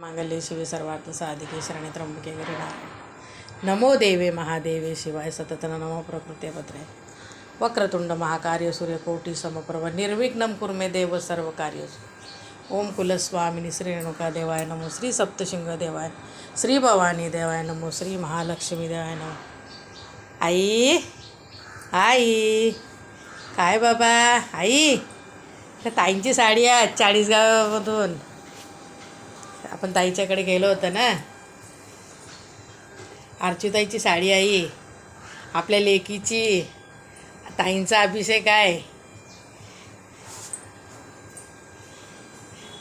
मांगल्य शिवे सर्वार्थ साधिके शरणे त्र्यंबके नारायण नमो देवे महादेवे शिवाय सतत नमो प्रकृते पत्रे. वक्रतुंड महाकार्य सूर्यकोटी समप्रभ निर्विघ्नं कुर्मे देव सर्व कार्यसु ओम कुलस्वामिनी श्री रेणुका देवाय नमो श्री सप्तशिंग देवाय. श्री भवानी देवाय नमो श्री महालक्ष्मी देवाय नमो. आई आई. काय बाबा आई. ताईंची साडी आहे चाळीसगावामधून. आपण ताईच्याकडे गेलो होतो ना. अर्चुताईची साडी आई आपल्या लेकीची ताईंचा अभिषेक आहे.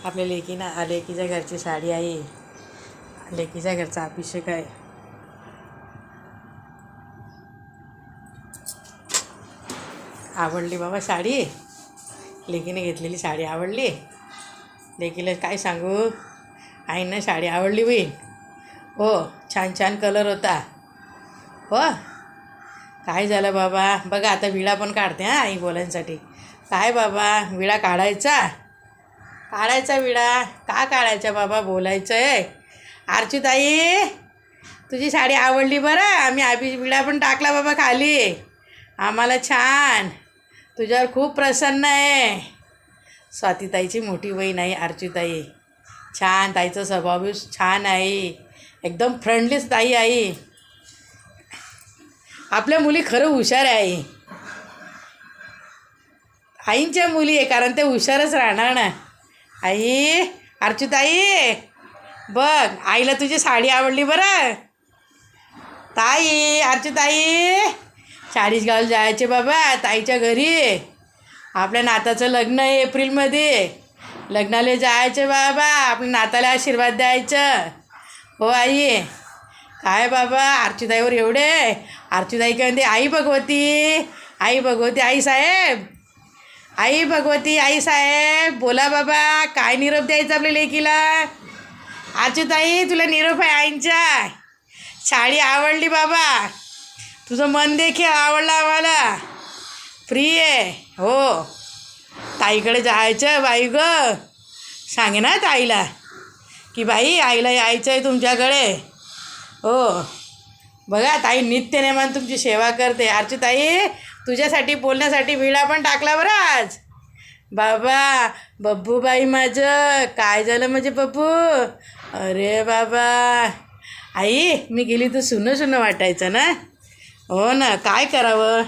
आपल्या लेकीनं लेकीच्या घरची साडी आहे लेकीच्या घरचा अभिषेक आहे. आवडली बाबा साडी? लेकीने घेतलेली साडी आवडली? लेकीला काय सांगू? आईनं साडी आवडली बहीण हो छान छान कलर होता. हो. काय झालं बाबा? बघा आता विळा पण काढते हां आई बोलायसाठी काय बाबा? विळा काढायचा? काढायचा विळा? का काढायचा बाबा? बोलायचं आहे आरचूताई तुझी साडी आवडली बरं. आम्ही आबी विळा पण टाकला बाबा खाली. आम्हाला छान. तुझ्यावर खूप प्रसन्न आहे. स्वातीताईची मोठी बहीण आहे अर्चूताई छान ताईचा स्वभाव छान आहे. एकदम फ्रेंडलीच ताई आहे. आपल्या मुली खरं हुशार आहे. आईंच्या मुली आहे कारण ते हुशारच राहणार ना. आई अर्चुताई बघ आईला तुझी साडी आवडली बरं. ताई अर्चूताई चाळीसगावला जायचे बाबा ताईच्या घरी. आपल्या नाताचं लग्न आहे एप्रिलमध्ये. लग्नाला जायचे बाबा आपल्या नाताला आशीर्वाद द्यायचं. हो आई काय बाबा आरचीताईवर एवढे? आरचीताई काय म्हणते आई भगवती आई भगवती आई साहेब आई भगवती आई साहेब बोला बाबा काय निरोप द्यायचा आपल्या लेकीला? आरचीताई तुला निरोप आहे आईंचा. साडी आवडली बाबा. तुझं मन देखील आवडलं आम्हाला. फ्री आहे. हो. ताईकडे जायचं बाई ग. सांगे ना ताईला की बाई आईला यायचं आहे तुमच्याकडे. हो. बघा ताई नित्यनेमान तुमची सेवा करते. आरची ताई तुझ्यासाठी बोलण्यासाठी विळा पण टाकला बरं आज. बाबा बब्बू बाई माझं. काय झालं म्हणजे बब्बू? अरे बाबा. आई मी गेली तर सुनं सुनं वाटायचं ना? हो ना काय करावं?